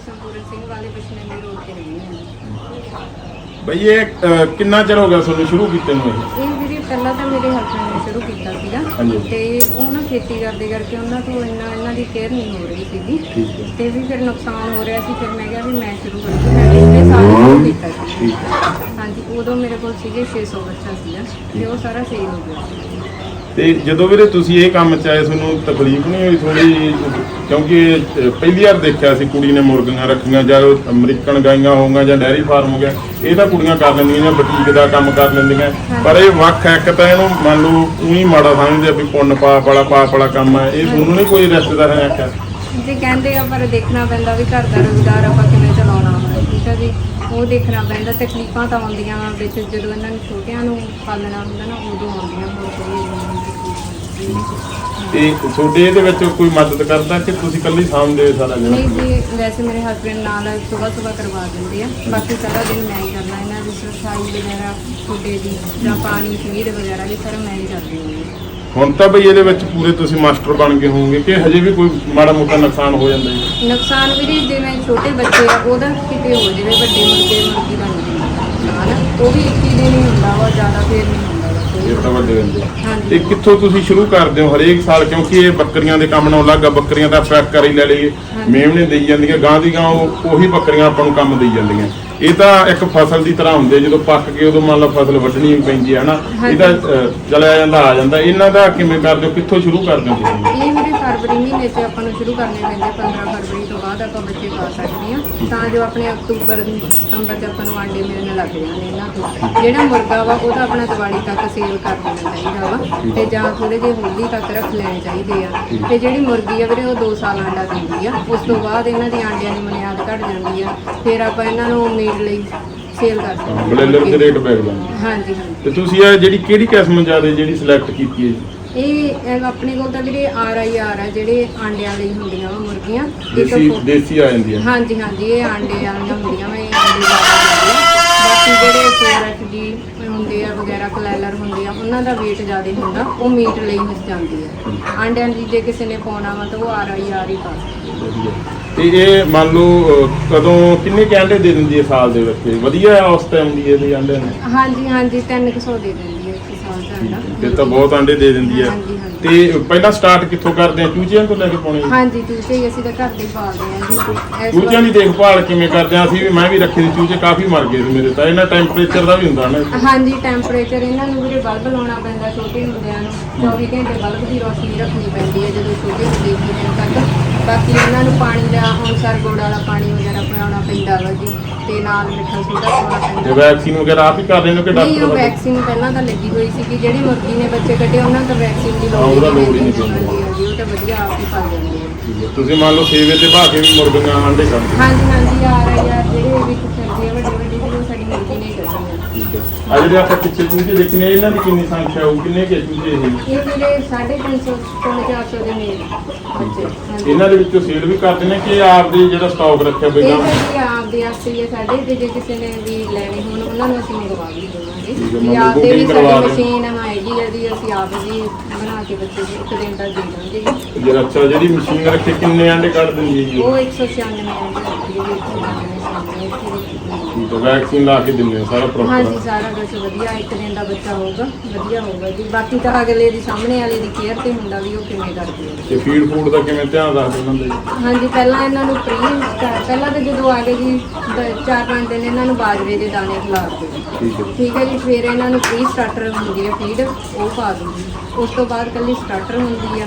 ਪਿੰਡ ਸੰਪੂਰਨ ਸਿੰਘ ਵਾਲੇ ਬਿਸ਼ਨਰੀ ਰੋਡ ਤੇ ਰਹਿੰਦੀ ਹਾਂ। ਬਈ ਇਹ ਅਹ, ਕਿੰਨਾ ਚਿਰ ਹੋ ਗਿਆ ਤੁਹਾਨੂੰ ਸ਼ੁਰੂ ਕੀਤੇ ਨੂੰ ਇਹ? ਇਹ ਵੀਰੇ ਪਹਿਲਾਂ ਤਾਂ ਮੇਰੇ ਹਸਬੰਦ ਨੇ ਸ਼ੁਰੂ ਕੀਤਾ ਸੀਗਾ। ਤੇ ਉਹ ਨਾ ਖੇਤੀ ਕਰਦੇ ਕਰਕੇ ਉਹਨਾਂ ਤੋਂ ਇੰਨਾ ਇਹਨਾਂ ਦੀ ਕੇਅਰ ਨਹੀਂ ਹੋ ਰਹੀ ਸੀਗੀ। ਠੀਕ ਹੈ। ਤੇ ਵੀ ਫਿਰ ਨੁਕਸਾਨ ਹੋ ਰਿਹਾ ਸੀ ਫਿਰ ਮੈਂ ਕਿਹਾ ਵੀ ਮੈਂ ਸ਼ੁਰੂ ਕरूँ ਮੈਂ ਪਿਛਲੇ ਸਾਲ ਸ਼ੁਰੂ ਕੀਤਾ ਸੀ। ਠੀਕ ਹੈ। ਹਾਂਜੀ ਉਦੋਂ ਮੇਰੇ ਕੋਲ ਸੀਗੇ 600 ਬੱਚਾ ਸੀਗਾ। ਤੇ ਉਹ ਸਾਰਾ ਸੇਲ ਹੋ ਗਿਆ ਤੇ ਜਦੋਂ ਵੀਰੇ ਤੁਸੀਂ ਇਹ ਕੰਮ ਚ ਆਏ ਤੁਹਾਨੂੰ ਤਕਲੀਫ ਨਹੀਂ ਹੋਈ ਥੋੜੀ ਕਿਉਂਕਿ ਪਹਿਲੀ ਵਾਰ ਦੇਖਿਆ ਸੀ ਕੁੜੀ ਨੇ ਮੁਰਗੀਆਂ ਰੱਖੀਆਂ ਜਾਂ ਉਹ ਅਮਰੀਕਨ ਗਾਈਆਂ ਹੋਊਗਾ ਜਾਂ ਡੈਰੀ ਫਾਰਮ ਹੋ ਗਿਆ ਇਹ ਤਾਂ ਕੁੜੀਆਂ ਕਰ ਲੈਂਦੀਆਂ ਜਾਂ ਬੁਟੀਕ ਦਾ ਕੰਮ ਕਰ ਲੈਂਦੀਆਂ। ਪਰ ਇਹ ਵੱਖ ਹੈ ਇੱਕ ਤਾਂ ਇਹਨੂੰ ਮੰਨ ਲਓ ਉਹੀ ਮਾੜਾ ਸਮਝਦੇ ਵੀ ਪੁੰਨ ਪਾਪ ਵਾਲਾ ਪਾਪ ਵਾਲਾ ਕੰਮ ਹੈ ਇਹ ਤੁਹਾਨੂੰ ਨਹੀਂ ਕੋਈ ਰਿਸ਼ਤੇਦਾਰ ਨੇ ਆਖਿਆ। ਜੇ ਕਹਿੰਦੇ ਆ ਪਰ ਦੇਖਣਾ ਪੈਂਦਾ ਵੀ ਘਰ ਦਾ ਰੋਜ਼ਗਾਰ ਆਪਾਂ ਹੈ ਜੀ ਉਹ ਦੇਖਣਾ ਪੈਂਦਾ ਤਕਲੀਫਾਂ ਤਾਂ ਆਉਂਦੀਆਂ ਵਾ ਵਿੱਚ ਜਦੋਂ ਇਹਨਾਂ ਨੂੰ ਛੋਟਿਆਂ ਨੂੰ ਪਾਲਣਾ ਹੁੰਦਾ ਨਾ ਉਦੋਂ ਆਉਂਦੀਆਂ ਹੋਰ ਕੋਈ ਨਹੀਂ ਤੇ ਤੁਹਾਡੇ ਇਹਦੇ ਵਿੱਚ ਕੋਈ ਮਦਦ ਕਰਦਾ ਕਿ ਤੁਸੀਂ ਇਕੱਲੀ ਸਾਂਭਦੇ ਹੋ ਸਾਰਾ ਨਹੀਂ ਜੀ ਵੈਸੇ ਮੇਰੇ ਹਸਬੰਡ ਨਾਲ ਸਵੇਰ ਸਵੇਰ ਕਰਵਾ ਦਿੰਦੇ ਆ। ਬਾਕੀ ਸਾਰਾ ਦਿਨ ਮੈਂ ਹੀ ਕਰਨਾ ਇਹਨਾਂ ਦੀ ਸਫ਼ਾਈ ਵਗੈਰਾ ਛੋਟੇ ਦੀ ਜਾਂ ਪਾਣੀ ਫੀਡ ਵਗੈਰਾ ਵੀ ਸਾਰਾ ਮੈਂ ਹੀ ਕਰਦੀ ਹਾਂ ਹੁਣ ਤਾਂ ਬਈ ਇਹਦੇ ਵਿੱਚ ਪੂਰੇ ਤੁਸੀਂ ਮਾਸਟਰ ਬਣ ਗਏ ਹੋਵੋਗੇ ਕਿ ਹਜੇ ਵੀ ਕੋਈ ਮਾੜਾ ਮੋਟਾ ਨੁਕਸਾਨ ਹੋ ਜਾਂਦਾ ਜੀ? ਨੁਕਸਾਨ ਵੀ ਜੀ ਜਿਵੇਂ ਛੋਟੇ ਬੱਚੇ ਆ ਉਹਦਾ ਕਿਤੇ ਹੋ ਜਾਵੇ ਵੱਡੇ ਮੁਰਗੇ ਮੁਰਗੀ ਬਣ ਜਾਂਦੇ ਉਹ ਵੀ ਇੱਕ ਹੀ ਦਿਨ ਹੀ ਹੁੰਦਾ ਵਾ ਜ਼ਿਆਦਾ ਫੇਰ ਨਹੀਂ ਹੁੰਦਾ ਵਾ। ਕੋਈ। ਇਹ ਤਾਂ ਵੱਡੇ ਹੁੰਦੇ ਆ। ਹਾਂਜੀ। ਤੇ ਕਿੱਥੋਂ ਤੁਸੀਂ ਸ਼ੁਰੂ ਕਰਦੇ ਹੋ ਹਰੇਕ ਸਾਲ? ਕਿਉਂਕਿ ਇਹ ਬੱਕਰੀਆਂ ਦੇ ਕੰਮ ਨਾਲ ਲੱਗਾ ਬੱਕਰੀਆਂ ਦਾ ਪੈਕ ਕਰੀ ਲੈ ਲਈਏ। ਮੇਮਣੇ ਦੇਈ ਜਾਂਦੀਆਂ ਗਾਂ ਦੀ ਗਾਂ ਉਹ ਉਹੀ ਬੱਕਰੀਆਂ ਆਪਾਂ ਨੂੰ ਕੰਮ ਦੇਈ ਜਾਂਦੀਆਂ। ਇਹ ਤਾਂ ਇੱਕ ਫਸਲ ਦੀ ਤਰ੍ਹਾਂ ਹੁੰਦੇ ਜਦੋਂ ਪੱਕ ਕੇ ਉਦੋਂ ਮੰਨ ਲਓ ਫਸਲ ਵੱਢਣੀ ਪੈਂਦੀ ਹੈ ਹਨਾ? ਇਹਦਾ ਅਹ, ਚਲਿਆ ਜਾਂਦਾ ਆ ਜਾਂਦਾ। ਇਹਨਾਂ ਦਾ ਕਿਵੇਂ ਕਰਦੇ ਹੋ? ਕਿੱਥੋਂ ਸ਼ੁਰੂ ਕਰਦੇ ਹੋ ਤੁਸੀਂ? ਇਹ ਮੇਰੇ ਫਰਵਰੀ ਮਹੀਨੇ 'ਚ ਆਪਾਂ ਨੂੰ ਸ਼ੁਰੂ ਕਰਨੇ ਪੈਂਦੇ 15 ਫਰਵਰੀ ਤੋਂ ਬਾਅਦ ਆਪਾਂ ਬੱਚੇ ਪਾ ਸਕਦੇ ਹਾਂ। ਤਾਂ ਜੋ ਆਪਣੇ ਅਕਤੂਬਰ ਸਤੰਬਰ 'ਚ ਆਪਾਂ ਨੂੰ ਆਂਡੇ ਮਿਲਣ ਲੱਗ ਜਾਣ ਇਹਨਾਂ ਤੋਂ। ਜਿਹੜਾ ਮੁਰਗਾ ਵਾ ਉਹ ਤਾਂ ਆਪਣਾ ਦੀਵਾਲੀ ਤੱਕ ਸੇਲ ਕਰ ਦੇਣਾ ਚਾਹੀਦਾ ਵਾ। ਤੇ ਜਾਂ ਥੋੜੇ ਜਿਹੇ ਹੋਲੀ ਤੱਕ ਰੱਖ ਲੈਣੇ ਚਾਹੀਦੇ ਆ। ਤੇ ਜਿਹੜੀ ਮੁਰਗੀ ਆ ਵੀਰੇ ਉਹ 2 ਸਾਲ ਆਂਡਾ ਦਿੰਦੀ ਆ। ਉਸ ਤੋਂ ਬਾਅਦ ਇਹਨਾਂ ਦੀ ਆਂਡਿਆਂ ਦੀ ਮਨਿਆਦ ਘਟ ਜਾਂਦੀ ਆ। ਫਿਰ ਆਪਾਂ ਇਹਨਾਂ ਨੂੰ ਮੀਟ ਲਈ ਸੇਲ ਕਰ ਸਕਦੇ ਬਲੇਲਰ ਦੇ ਰੇਟ ਪੈ ਜਾਂਦੇ। ਹਾਂਜੀ ਹਾਂਜੀ। ਤੇ ਤੁਸੀਂ ਇਹ ਜਿਹੜੀ ਕਿਹੜੀ ਕਿਸਮ ਜ਼ਿਆਦਾ ਜਿਹੜੀ ਸਿਲੈਕਟ ਕੀਤੀ ਹੈ ਜੀ? ਇਹ ਇਹ ਆਪਣੇ ਕੋਲ ਤਾਂ ਵੀਰੇ ਆਰ ਆਈ ਆਰ ਆ ਜਿਹੜੇ ਆਂਡਿਆਂ ਲਈ ਹੁੰਦੀਆਂ ਵਾ ਮੁਰਗੀਆਂ। ਦੇਸੀ ਦੇਸੀ ਆ ਜਾਂਦੀ ਹੈ ਹਾਂਜੀ ਹਾਂਜੀ ਇਹ ਆਂਡੇ ਵਾਲੀਆਂ ਹੁੰਦੀਆਂ ਵਾ ਇਹ ਆਂਡੇ ਬਾਕੀ ਜਿਹੜੇ ਫੋਰਕ ਜੀ ਹੁੰਦੇ ਆ ਵਗੈਰਾ ਕਲੈਲਰ ਹੁੰਦੇ ਆ ਉਹਨਾਂ ਦਾ weight ਜ਼ਿਆਦਾ ਹੁੰਦਾ ਉਹ ਮੀਟ ਲਈ ਮਿਲ ਜਾਂਦੀ ਆ। ਆਂਡਿਆਂ ਦੀ ਜੇ ਕਿਸੇ ਨੇ ਪਾਉਣਾ ਵਾ ਤਾਂ ਉਹ ਆਰ ਆਈ ਆਰ ਹੀ ਪਾ ਸਕਦਾ ਵਧੀਆ। ਤੇ ਇਹ ਮੰਨ ਲਓ ਅਹ, ਕਦੋਂ ਕਿੰਨੇ ਕੁ ਦੇ ਦਿੰਦੀ ਹੈ ਸਾਲ ਦੇ ਵਿੱਚ? ਵਧੀਆ ਉਸ ਟਾਈਮ ਦੀ ਇਹਦੇ ਅੰਡੇ ਨੇ? ਹਾਂਜੀ ਹਾਂਜੀ 300 ਦੇ ਦਿੰਦੀ ਹੈ ਸਾਲ ਦਾ ਅੰਡਾ ਇਹ ਤਾਂ ਬਹੁਤ ਅੰਡੇ ਦੇ ਦਿੰਦੀ ਹੈ ਹਾਂਜੀ, ਹਾਂਜੀ। ਤੇ ਪਹਿਲਾਂ ਸਟਾਰਟ ਕਿੱਥੋਂ ਕਰਦੇ ਆ? ਚੂਚਿਆਂ ਤੋਂ ਲੈ ਕੇ ਪਾਉਣੇ ਹਾਂਜੀ ਚੂਚੇ ਹੀ ਅਸੀਂ ਤਾਂ ਘਰ ਦੇ ਹੀ ਪਾਲਦੇ ਆ ਜੀ। ਇਸ ਵਾਰ- ਚੂਚਿਆਂ ਦੀ ਦੇਖਭਾਲ ਕਿਵੇਂ ਕਰਦੇ ਆ? ਅਸੀਂ ਵੀ ਮੈਂ ਵੀ ਰੱਖੇ ਸੀ ਚੂਚੇ ਕਾਫੀ ਮਰ ਗਏ ਸੀ ਮੇਰੇ ਤਾਂ। ਇਹਨਾਂ ਟੈਂਪਰੇਚਰ ਦਾ ਵੀ ਹੁੰਦਾ ਨਾ। ਹਾਂਜੀ ਟੈਂਪਰੇਚਰ ਇਹਨਾਂ ਨੂੰ ਵੀਰੇ ਬਲਬ ਲਾਉਣਾ ਪੈਂਦਾ ਛੋਟੇ ਹੁੰਦਿਆਂ ਨੂੰ। 24 ਘੰਟੇ ਬਲਬ ਦੀ ਰੋਸ਼ਨੀ ਰੱਖਣੀ ਪੈਂਦੀ ਹੈ ਜਦੋਂ ਛੋਟੇ ਹੁੰਦੇ ਹੁੰਦੇ ਤੱਕ। ਬਾਕੀ ਇਹਨਾਂ ਨੂੰ ਪਾਣੀ ਦਾ ਅਨੁਸਾਰ ਗੁੜ ਵਾਲਾ ਪਾਣੀ ਵਗੈਰਾ ਪਿਆਉਣਾ ਪੈਂਦਾ ਵਾ ਜੀ ਤੇ ਨਾਲ ਮਿੱਠਾ ਸੋਡਾ ਪਾਉਣਾ ਪੈਂਦਾ। ਵੈਕਸੀਨ ਵਗੈਰਾ ਆਪ ਹੀ ਕਰ ਰਹੇ ਨੇ ਕਿ ਨਹੀਂ ਉਹ ਡਾਕਟਰ ਵੈਕਸੀਨ ਪਹਿਲਾਂ ਤਾਂ ਲੱਗੀ ਹੋਈ ਸੀ ਕਿ ਜਿਹੜੀ ਮੁਰਗੀ ਨੇ ਬੱਚੇ ਕੱਢੇ ਉਹਨਾਂ ਤੋਂ ਵੈਕਸੀਨ ਦੀ ਹਾਂ, ਲੋੜ ਉਹਦਾ ਲੋੜ ਹੀ ਨਹੀਂ ਪੈਂਦੀ। ਹਾਂਜੀ, ਉਹ ਤਾਂ ਵਧੀਆ ਆਪ ਹੀ ਪਾ ਜਾਂਦੇ ਆ। ਤੁਸੀਂ ਮੰਨ ਲਓ ਸੇਵੇ ਤੇ ਭਾ ਕੇ ਵੀ ਮੁਰਗੀਆਂ ਆਂਡੇ ਕਰਦੇ ਹਾਂਜੀ ਹਾਂਜੀ ਆ ਰਹੇ ਯਾਰ ਜਿਹੜੇ ਵੀ ਫਿਰਦੇ ਆ ਵੱਡੇ ਵੱਡੇ ਜਿਹੜੇ ਉਹ ਸਾਡੀ ਮੁਰਗੀ ਨੇ ਕੱਢੀ ਆ ਜਿਹੜੇ ਆਪਾਂ ਪਿੱਛੇ ਚੂਚੇ ਦੇਖਨੇ ਇਹਨਾਂ ਦੀ ਕਿੰਨੀ ਸੰਖਿਆ ਹੋਊ ਕਿੰਨੇ ਕੇ ਚੂਚੇ ਇਹ? ਇਹ ਵੀਰੇ 350 ਤੋਂ 400 ਦੇ ਨੇ। ਬੱਚੇ ਹਾਂਜੀ। ਇਹਨਾਂ ਦੇ ਵਿੱਚੋਂ ਸੇਲ ਵੀ ਕਰਦੇ ਨੇ ਕਿ ਆਪ ਦੇ ਜਿਹੜਾ ਸਟਾਕ ਰੱਖਿਆ ਇਹ ਬੇਗਾ ਜੀ ਆਪ ਦੇ ਆਸਤੇ ਹੀ ਆ ਸਾਡੇ ਤੇ ਜੇ ਕਿਸੇ ਨੇ ਵੀ ਲੈਣੇ ਹੋਣ ਉਹਨਾਂ ਨੂੰ ਅਸੀਂ ਮੰਗਵਾ ਵੀ ਦੇਵਾਂਗੇ। ਠੀਕ ਹੈ, ਵੀ ਮੰਨ ਲਓ ਆਪ ਦੇ ਵੀ booking ਕਰਵਾ ਸਾਡੀ ਦਿਓ। ਮਸ਼ੀਨ ਆਏਗੀ ਇਹਦੀ ਅਸੀਂ ਆਪ ਜੀ ਬਣਾ ਕੇ ਬੱਚੇ ਨੂੰ ਇੱਕ ਦਿਨ ਦਾ ਦੇ ਦਾਂਗੇ। ਜੀ। ਜਿਹੜਾ ਅੱਛਾ ਜਿਹੜੀ ਮਸ਼ੀਨ ਰੱਖੇ ਕਿੰਨੇ ਆਂਡੇ ਕੱਢ ਦਿੰਦੀ ਹੈ ਜੀ? ਉਹ? ਉਹ 196 ਮਿੰਟ ਦੀ ਹੈ ਜੀ ਠੀਕ ਹੈ ਵੈਕਸੀਨ ਲਾ ਕੇ ਦਿੰਦੇ ਹੋ ਸਾਰਾ ਹਾਂਜੀ ਪ੍ਰੋਪਰ ਸਾਰਾ ਕੁਝ ਵਧੀਆ ਇੱਕ ਦਿਨ ਦਾ ਬੱਚਾ ਹੋਊਗਾ ਵਧੀਆ ਹੋਊਗਾ ਜੀ। ਬਾਕੀ ਤਾਂ ਅਗਲੇ ਦੀ ਸਾਹਮਣੇ ਵਾਲੇ ਦੀ ਕੇਅਰ ਤੇ ਹੁੰਦਾ ਵੀ ਉਹ ਕਿਵੇਂ ਕਰਦੇ ਆ ਤੇ ਫੀਡ ਫੂਡ ਦਾ ਕਿਵੇਂ ਧਿਆਨ ਰੱਖਦੇ ਉਹਨਾਂ ਦਾ ਜੀ? ਹਾਂਜੀ ਪਹਿਲਾਂ ਇਹਨਾਂ ਨੂੰ ਪ੍ਰੀ ਪਹਿਲਾਂ ਤਾਂ ਜਦੋਂ ਆ ਗਏ ਜੀ ਦ- ਚਾਰ ਪੰਜ ਦਿਨ ਇਹਨਾਂ ਨੂੰ ਬਾਜਰੇ ਦੇ ਦਾਣੇ ਖਿਲਾਰਦੇ ਠੀਕ ਹੈ ਠੀਕ ਹੈ ਜੀ ਫਿਰ ਇਹਨਾਂ ਨੂੰ ਪ੍ਰੀ ਸਟਾਰਟਰ ਹੁੰਦੀ ਹੈ ਫੀਡ ਉਹ ਪਾ ਦੂੰਗੀ ਉਸ ਤੋਂ ਬਾਅਦ ਕੱਲੀ ਸਟਾਰਟਰ ਹੁੰਦੀ ਆ।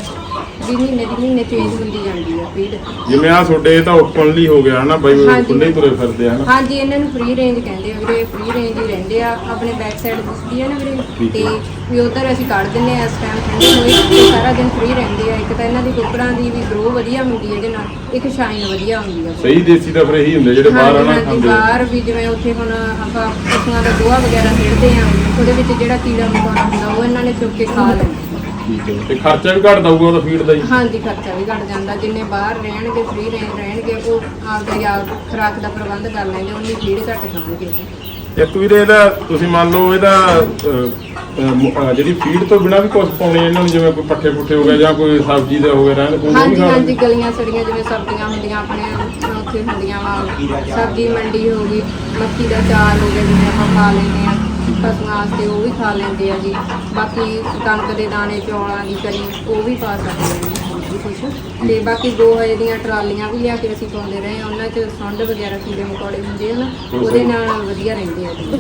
ਵੀ ਮਹੀਨੇ ਦੀ ਮਹੀਨੇ ਚੇਂਜ ਹੁੰਦੀ ਜਾਂਦੀ ਆ ਫੀਡ ਜਿਵੇਂ ਆ ਤੁਹਾਡੇ ਇਹ ਤਾਂ ਓਪਨਲੀ ਹੋ ਗਿਆ ਹਨਾ ਬਾਈ ਹਾਂਜੀ। ਖੁੱਲੇ ਹੀ ਤੁਰੇ ਫਿਰਦੇ ਆ ਹਨਾ। ਹਾਂਜੀ ਇਹਨਾਂ ਨੂੰ ਫ੍ਰੀ ਰੇਂਜ ਕਹਿੰਦੇ ਆ ਵੀਰੇ ਫ੍ਰੀ ਰੇਂਜ ਹੀ ਰਹਿੰਦੇ ਆ। ਆਪਣੇ ਬੈਕ ਸਾਈਡ ਦਿਸਦੀ ਹੈ ਨਾ ਵੀਰੇ। ਠੀਕ ਤੇ ਹੈ। ਵੀ ਉਧਰ ਅਸੀਂ ਕੱਢ ਦਿੰਨੇ ਆ ਇਸ ਟਾਈਮ ਠੰਡੇ ਹੋਏ ਤੇ ਸਾਰਾ ਦਿਨ ਫ੍ਰੀ ਰਹਿੰਦੇ ਆ। ਇੱਕ ਤਾਂ ਇਹਨਾਂ ਦੀ ਕੁੱਕੜਾਂ ਦੀ ਵੀ ਗਰੋ ਵਧੀਆ ਹੁੰਦੀ ਹੈ ਇਹਦੇ ਨਾਲ ਇੱਕ ਸ਼ਾਈਨ ਵਧੀਆ ਹੁੰਦੀ ਆ। ਸਹੀ ਦੇਸੀ ਤਾਂ ਫਿਰ ਇਹੀ ਹੁੰਦੇ ਜਿਹੜੇ ਬਾਹਰ ਹਨਾ ਹਾਂਜੀ ਖਾਂਦੇ ਆ। ਬਾਹਰ ਵੀ ਜਿਵੇਂ ਉੱਥੇ ਹੁਣ ਆਪਾਂ ਪਸ਼ੂਆਂ ਦਾ ਗੋਹਾ ਵਗੈਰਾ ਖੇਡਦੇ ਆ ਉਹਦੇ ਵਿੱਚ ਜਿਹੜਾ ਕੀੜਾ ਮਕੌੜਾ ਹੁੰਦਾ ਉਹ ਇਹਨਾਂ ਨੇ ਚੁੱਕ ਕੇ ਖਾ ਲੈਂਦੇ ਠੀਕ ਹੈ। ਤੇ ਖਰਚਾ ਵੀ ਘੱਟ ਦਊਗਾ ਉਹਦਾ ਫੀਡ ਦਾ ਜੀ ਹਾਂਜੀ ਖਰਚਾ ਵੀ ਘਟ ਜਾਂਦਾ। ਜਿੰਨੇ ਬਾਹਰ ਰਹਿਣਗੇ ਫ੍ਰੀ ਰਹਿਣਗੇ ਉਹ ਆਪਦੇ ਆਪ ਖੁਰਾਕ ਦਾ ਪ੍ਰਬੰਧ ਕਰ ਲੈਂਦੇ ਉਹਨੀ ਫੀਡ ਘੱਟ ਖਾਣਗੇ ਜੀ ਇੱਕ ਵੀਰੇ ਇਹਦਾ ਤੁਸੀਂ ਮੰਨ ਲਓ ਇਹਦਾ ਅਹ, ਅਹ, ਮ- ਅਹ, ਜਿਹੜੀ ਫੀਡ ਤੋਂ ਬਿਨਾ ਵੀ ਕੁਝ ਪਾਉਣੇ ਇਹਨਾਂ ਨੂੰ ਜਿਵੇਂ ਕੋਈ ਪੱਠੇ ਪੁੱਠੇ ਹੋ ਗਏ ਜਾਂ ਕੋਈ ਸਬਜ਼ੀ ਦੇ ਹੋ ਗਏ ਰਹਿਣ ਉਹ ਵੀ ਹਾਂਜੀ ਖਾਣ? ਹਾਂਜੀ ਗਲੀਆਂ ਸੜੀਆਂ ਜਿਵੇਂ ਸਬਜ਼ੀਆਂ ਹੁੰਦੀਆਂ ਆਪਣੇ ਉੱਥੇ ਹੁੰਦੀਆਂ ਵਾ। ਸਬਜ਼ੀ ਮੰਡੀ ਹੋ ਗਈ ਮੱਕੀ ਦਾ ਚਾਰ ਹੋ ਗਿਆ ਜਿਵੇਂ ਆਪਾਂ ਖਾ ਲੈਂਦੇ ਆ। ਪਸ਼ੂਆਂ ਵਾਸਤੇ ਉਹ ਵੀ ਖਾ ਲੈਂਦੇ ਆ ਜੀ। ਬਾਕੀ ਕਣਕ ਦੇ ਦਾਣੇ, ਚੌਲਾਂ ਦੀ ਕਰੀ ਉਹ ਵੀ ਪਾ ਸਕਦੇ ਆ ਜੀ। ਹੋਰ ਵੀ ਕੁਛ ਤੇ ਬਾਕੀ ਗੋਹੇ ਦੀਆਂ ਟਰਾਲੀਆਂ ਵੀ ਲਿਆ ਕੇ ਅਸੀਂ ਪਾਉਂਦੇ ਰਹੇ ਆ ਉਹਨਾਂ 'ਚ ਸੁੰਡ ਵਗੈਰਾ ਕੀੜੇ ਮਕੌੜੇ ਹੁੰਦੇ ਆ ਨਾ, ਉਹਦੇ ਨਾਲ ਵਧੀਆ ਰਹਿੰਦੇ ਆ ਜੀ।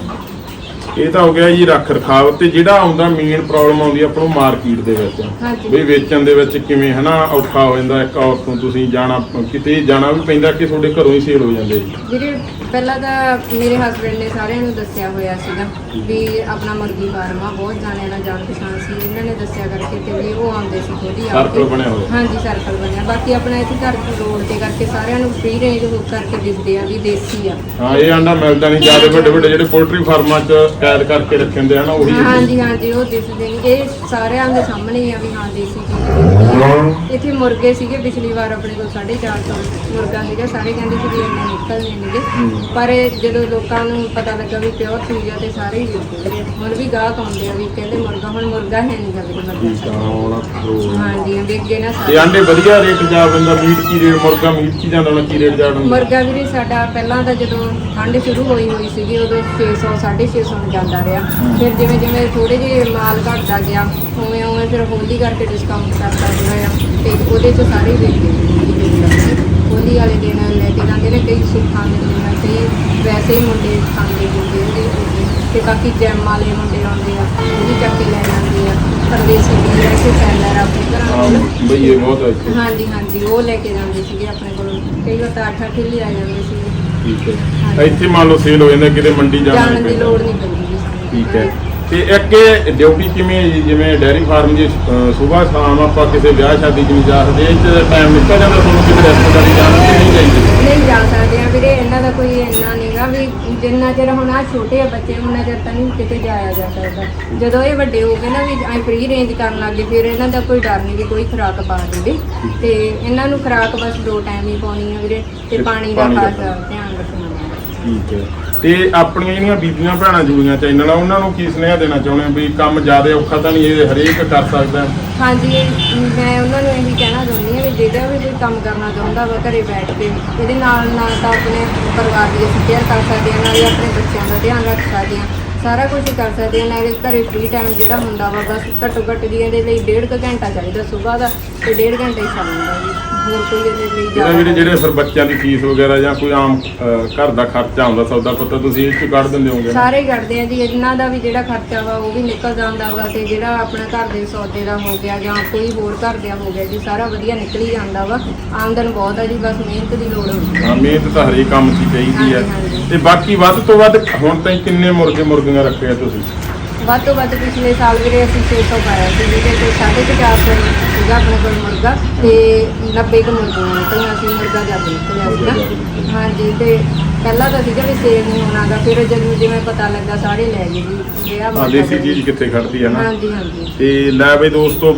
ਇਹ ਤਾਂ ਹੋ ਗਿਆ ਜੀ ਰੱਖ ਰਖਾਵ ਤੇ ਜਿਹੜਾ ਆਉਂਦਾ ਮੇਨ ਪ੍ਰੋਬਲਮ ਆਉਂਦੀ ਆ ਆਪਾਂ ਨੂੰ ਮਾਰਕੀਟ ਦੇ ਵਿੱਚ। ਵੀ ਵੇਚਣ ਦੇ ਵਿੱਚ ਕਿਵੇਂ ਹਨਾ ਔਖਾ ਹੋ ਜਾਂਦਾ ਇੱਕ ਔਰਤ ਨੂੰ ਤੁਸੀਂ ਜਾਣਾ ਕਿਤੇ ਜਾਣਾ ਵੀ ਪੈਂਦਾ ਕਿ ਤੁਹਾਡੇ ਘਰੋਂ ਹੀ ਸੇਲ ਹੋ ਜਾਂਦੇ ਜੀ। ਜਿਹੜੇ ਪਹਿਲਾਂ ਤਾਂ ਮੇਰੇ ਹਸਬੰਡ ਨੇ ਸਾਰਿਆਂ ਨੂੰ ਦੱਸਿਆ ਹੋਇਆ ਸੀਗਾ ਵੀ ਆਪਣਾ ਮੁਰਗੀ ਫਾਰਮ ਆ ਬਹੁਤ ਜਾਣਿਆਂ ਨਾਲ ਜਾਣ ਪਛਾਣ ਸੀ। ਇਹਨਾਂ ਨੇ ਦੱਸਿਆ ਕਰਕੇ ਤੇ ਵੀ ਉਹ ਆਉਂਦੇ ਸੀ ਖੁਦ ਹੀ ਆ Circle ਬਣਿਆ ਹੋਇਆ। ਹਾਂਜੀ ਸਰਕਲ ਬਣਿਆ। ਬਾਕੀ ਆਪਣਾ ਇੱਥੇ ਘਰ ਰੋਡ ਤੇ ਕਰਕੇ ਸਾਰਿਆਂ ਨੂੰ ਫ੍ਰੀ ਰੇਂਜ ਹੋ ਕਰਕੇ ਦਿਖਦੇ ਆ ਵੀ ਦੇਸੀ ਆ। ਹਾਂ ਇਹ ਆਂਡਾ ਮਿਲਦਾ ਨਹੀਂ ਜ਼ਿਆਦਾ ਵੱਡੇ ਵੱਡੇ ਜਿਹੜੇ ਪੋਲਟਰੀ ਫਾਰਮਾਂ 'ਚ ਕੈਦ ਕਰਕੇ ਰੱਖੇ ਹੁੰਦੇ ਹਨ ਉਹੀ। ਹਾਂਜੀ ਹਾਂਜੀ ਉਹ ਦਿਸਦੇ ਨੇ। ਇਹ ਸਾਰਿਆਂ ਦੇ ਸਾਹਮਣੇ ਹੀ ਆ ਵੀ ਹਾਂ ਦੇਸੀ ਚੀਜ਼। ਇੱਥੇ ਮੁਰਗੇ ਸੀਗੇ ਪਿਛਲੀ ਵਾਰ ਆਪਣੇ ਕੋਲ 450 ਮੁਰਗਾ ਸੀਗਾ। ਸਾਰੇ ਕਹਿੰਦੇ ਸੀ ਵੀ ਇੰਨੇ ਨਿਕਲਣੇ ਨੇਗੇ ਪਰ ਜਦੋਂ ਲੋਕਾਂ ਨੂੰ ਪਤਾ ਲੱਗਾ ਵੀ ਪਿਓਰ ਚੀਜ਼ ਆ ਤੇ ਸਾਰੇ ਹੀ ਹੁਣ ਵੀ ਗਾਹਕ ਆਉਂਦੇ ਆ ਵੀ ਕਹਿੰਦੇ ਮੁਰਗਾ ਹੁਣ ਮੁਰਗਾ ਹੈ ਨਹੀਂ ਗਾ ਉਹ- ਹਾਂਜੀ ਵੇਗੇ ਨਾ ਤੇ ਸਾਰੇ ਆਂਡੇ ਵਧੀਆ ਰੇਟ ਜਾ ਬੰਦਾ ਮੀਟ ਕੀ ਰੇਟ ਮੁਰਗਾ ਮੀਟ ਕੀ ਜਾਂਦਾ ਉਹਨਾਂ ਕੀ ਰੇਟ ਜਾ ਜਾਂਦਾ ਮੁਰਗਾ ਵੀਰੇ ਸਾਡਾ ਪਹਿਲਾਂ ਤਾਂ ਜਦੋਂ ਠੰਡ ਸ਼ੁਰੂ ਹੋਈ ਹੋਈ ਸੀਗੀ ਉਦੋਂ 600 650 ਨੂੰ ਜਾਂਦਾ ਰਿਹਾ। ਫਿਰ ਜਿਵੇਂ ਜਿਵੇਂ ਥੋੜੇ ਜਿਹੇ ਮਾਲ ਘਟਦਾ ਗਿਆ ਉਵੇਂ ਉਵੇਂ ਫਿਰ ਹੋਲੀ ਕਰਕੇ ਡਿਸਕਾਊਂਟ ਕਰਦਾ ਗਿਆ ਤੇ ਉਹਦੇ ਚ ਸਾਰੇ ਗਏ ਹੋਲੀ ਵਾਲੇ ਦਿਨ ਲੈ ਕੇ ਜਾਂਦੇ ਨੇ ਕਈ ਸੁੱਖਾਂ ਦਿੰਦੇ ਨੇ ਕਈ ਵੈਸੇ ਹੀ ਮੁੰਡੇ ਖਾਂਦੇ ਹੁੰਦੇ ਉਹਦੇ। ਤੇ ਬਾਕੀ ਜੈਮ ਵਾਲੇ ਮੁੰਡੇ ਆਉਂਦੇ ਆ ਉਹ ਵੀ ਚੱਕ ਕੇ ਲੈ ਜਾਂਦੇ ਆ। ਪਰਦੇਸੀ ਵੀ ਐਸੇ ਸੈਲਰ ਆਪਣੇ ਘਰਾਂ ਕੋਲ। ਬਈ ਇਹ ਬਹੁਤ ਇੱਥੇ। ਹਾਂਜੀ ਹਾਂਜੀ ਉਹ ਲੈ ਕੇ ਜਾਂਦੇ ਸੀਗੇ ਆਪਣੇ ਕੋਲ। ਕਈ ਵਾਰ ਤਾਂ ਅੱਠ ਅੱਠ ਹੀ ਆ ਜਾਂਦੇ ਸੀਗੇ। ਠੀਕ ਹੈ। ਇੱਥੇ ਮੰਨ ਲਓ ਸੇਲ ਹੋ ਜਾਂਦਾ ਕਿਤੇ ਮੰਡੀ ਜਾਣਾ ਦੀ। ਲੋੜ ਨਹੀਂ ਪੈਂਦੀ। ਠੀਕ ਹੈ। ਤੇ ਇੱਕ ਇਹ ਡਿਊਟੀ ਕਿਵੇਂ ਹੈ ਜੀ? ਜਿਵੇਂ ਡੈਰੀ ਫਾਰਮ ਜੀ ਸਵੇਰ ਸ਼ਾਮ ਆਪਾਂ ਕਿਸੇ ਵਿਆਹ ਸ਼ਾਦੀ 'ਚ ਨਹੀਂ ਜਾ ਸਕਦੇ ਇਹ 'ਚ ਟਾਈਮ ਨਿਕਲ ਜਾਂਦਾ ਤੁਹਾਨੂੰ ਕਿਤੇ ਰਿਸ਼ਤੇਦਾਰੀ ਜਾਣਾ ਨਹੀਂ ਚਾਹੀਦੀ। ਨਹੀਂ ਜਾ ਸਕਦੇ ਆ ਵੀਰੇ ਇਹਨਾਂ ਦਾ ਕੋਈ ਇੰਨਾ ਨਹੀਂਗਾ ਵੀ ਜਿੰਨਾ ਚਿਰ ਹੁਣ ਆ ਛੋਟੇ ਆ ਬੱਚੇ ਉਹਨਾਂ ਚਿਰ ਤਾਂ ਨਹੀਂ ਕਿਤੇ ਜਾਇਆ ਜਾ ਸਕਦਾ। ਜਦੋਂ ਇਹ ਵੱਡੇ ਹੋ ਗਏ ਨਾ ਵੀ ਐ ਫ੍ਰੀ ਰੇਂਜ ਕਰਨ ਲੱਗੇ ਫਿਰ ਇਹਨਾਂ ਦਾ ਕੋਈ ਡਰ ਨਹੀਂ ਵੀ ਕੋਈ ਖੁਰਾਕ ਪਾ ਦੇਵੇ। ਤੇ ਇਹਨਾਂ ਨੂੰ ਖੁਰਾਕ ਬਸ ਦੋ ਟਾਈਮ ਹੀ ਪਾਉਣੀ ਆ ਵੀਰੇ ਤੇ ਪਾਣੀ ਦਾ ਪਾਣੀ ਦਾ ਖਾਸ। ਧਿਆਨ ਠੀਕ ਹੈ। ਤੇ ਆਪਣੀਆਂ ਜਿਹੜੀਆਂ ਬੀਬੀਆਂ ਭੈਣਾਂ ਜੁੜੀਆਂ ਚੈਨਲ ਆ ਉਹਨਾਂ ਨੂੰ ਕੀ ਸੁਨੇਹਾ ਦੇਣਾ ਚਾਹੁੰਦੇ ਹੋ ਵੀ ਕੰਮ ਜ਼ਿਆਦਾ ਔਖਾ ਤਾਂ ਨਹੀਂ ਇਹ ਹਰੇਕ ਕਰ ਸਕਦਾ? ਹਾਂਜੀ ਮੈਂ ਉਹਨਾਂ ਨੂੰ ਇਹੀ ਕਹਿਣਾ ਚਾਹੁੰਦੀ ਹਾਂ ਵੀ ਜਿਹੜਾ ਵੀ ਕੋਈ ਕੰਮ ਕਰਨਾ ਚਾਹੁੰਦਾ ਵਾ ਘਰੇ ਬੈਠ ਕੇ, ਇਹਦੇ ਨਾਲ ਨਾਲ ਤਾਂ ਆਪਣੇ ਪਰਿਵਾਰ ਦੀ ਅਸੀਂ ਕੇਅਰ ਕਰ ਸਕਦੇ ਹਾਂ, ਨਾਲੇ ਆਪਣੇ ਬੱਚਿਆਂ ਦਾ ਧਿਆਨ ਰੱਖ ਸਕਦੇ ਹਾਂ। ਸਾਰਾ ਕੁਝ ਕਰ ਸਕਦੇ ਹਾਂ ਨਾਲੇ ਘਰੇ ਫ੍ਰੀ ਟਾਈਮ ਜਿਹੜਾ ਹੁੰਦਾ ਵਾ ਬਸ ਘੱਟੋ ਘੱਟ ਜੀ ਇਹਦੇ ਲਈ ਡੇਢ ਕੁ ਘੰਟਾ ਚਾਹੀਦਾ ਸਵੇਰ ਦਾ ਤੇ ਡੇਢ ਘੰਟਾ ਹੀ ਚੱਲ ਜਾਂਦਾ ਜੀ। ਹੋਰ ਕੋਈ ਇਹਦੇ ਲਈ ਜਿਹੜਾ ਵੀਰੇ ਜ਼ਿਆਦਾ ਜਿਹੜੇ ਫਿਰ ਬੱਚਿਆਂ ਦੀ ਫੀਸ ਵਗੈਰਾ ਜਾਂ ਕੋਈ ਆਮ ਅਹ, ਘਰ ਦਾ ਖਰਚਾ ਹੁੰਦਾ ਸੌਦਾ ਪੱਤਾ ਤੁਸੀਂ ਇਹ 'ਚ ਕੱਢ ਦਿੰਦੇ ਹੋਗੇ ਸਾਰੇ ਕਰਦੇ ਆ ਜੀ ਇਹਨਾਂ ਦਾ ਵੀ ਜਿਹੜਾ ਖਰਚਾ ਵਾ ਉਹ ਵੀ ਨਿਕਲ ਜਾਂਦਾ ਵਾ ਤੇ ਜਿਹੜਾ ਆਪਣਾ ਘਰ ਦੇ ਸੌਦੇ ਦਾ ਹੋ ਗਿਆ ਜਾਂ ਕੋਈ ਹੋਰ ਘਰ ਦਾ ਹੋ ਗਿਆ ਜੀ ਸਾਰਾ ਵਧੀਆ ਨਿਕਲ ਹੀ ਜਾਂਦਾ ਵਾ। ਆਮਦਨ ਬਹੁਤ ਆ ਜੀ ਬਸ ਮਿਹਨਤ ਦੀ ਲੋੜ ਹੁੰਦੀ ਹਾਂ ਮਿਹਨਤ ਤਾਂ ਹਰੇਕ ਕੰਮ 'ਚ ਹੀ ਚਾਹੀਦੀ ਹੈ ਹਾਂਜੀ, ਹਾਂਜੀ। ਤੇ ਬਾਕੀ ਵੱਧ ਤੋਂ ਵੱਧ ਹੁਣ ਤਾਈਂ ਕਿੰਨੇ ਮੁਰਗੇ ਮੁਰਗੀਆਂ ਰੱਖੇ ਆ ਤੁਸੀਂ? ਵੱਧ ਤੋਂ ਵੱਧ ਪਿਛਲੇ ਸਾਲ ਵੀਰੇ ਅਸੀਂ 600 ਪਾਇਆ ਸੀ ਜਿਹਦੇ ਤੇ 450 ਸੀਗਾ ਆਪਣੇ ਕੋਲ ਮੁਰਗਾ ਤੇ 90 ਕੁ ਮੁਰਗੀਆਂ ਨਿਕਲੀਆਂ ਸੀ ਮੁਰਗਾ ਜਦ ਨਿਕਲਿਆ ਸੀਗਾ। ਹਾਂਜੀ ਤੇ ਪਹਿਲਾਂ ਤਾਂ ਸੀਗਾ ਵੀ ਸੇਲ ਨਹੀਂ ਹੋਣਾਗਾ ਫਿਰ ਜਦੋਂ ਜਿਵੇਂ ਪਤਾ ਲੱਗਾ ਸਾਰੇ ਲੈ ਗਏ ਜੀ ਜਿਹੜਾ ਹਾਂ ਮੁਰਗਾ ਦੇਸੀ। ਚੀਜ਼ ਕਿੱਥੇ ਖੜਦੀ ਹੈ ਨਾ। ਹਾਂਜੀ ਹਾਂਜੀ। ਤੇ ਲੈ ਬਈ ਦੋਸਤੋ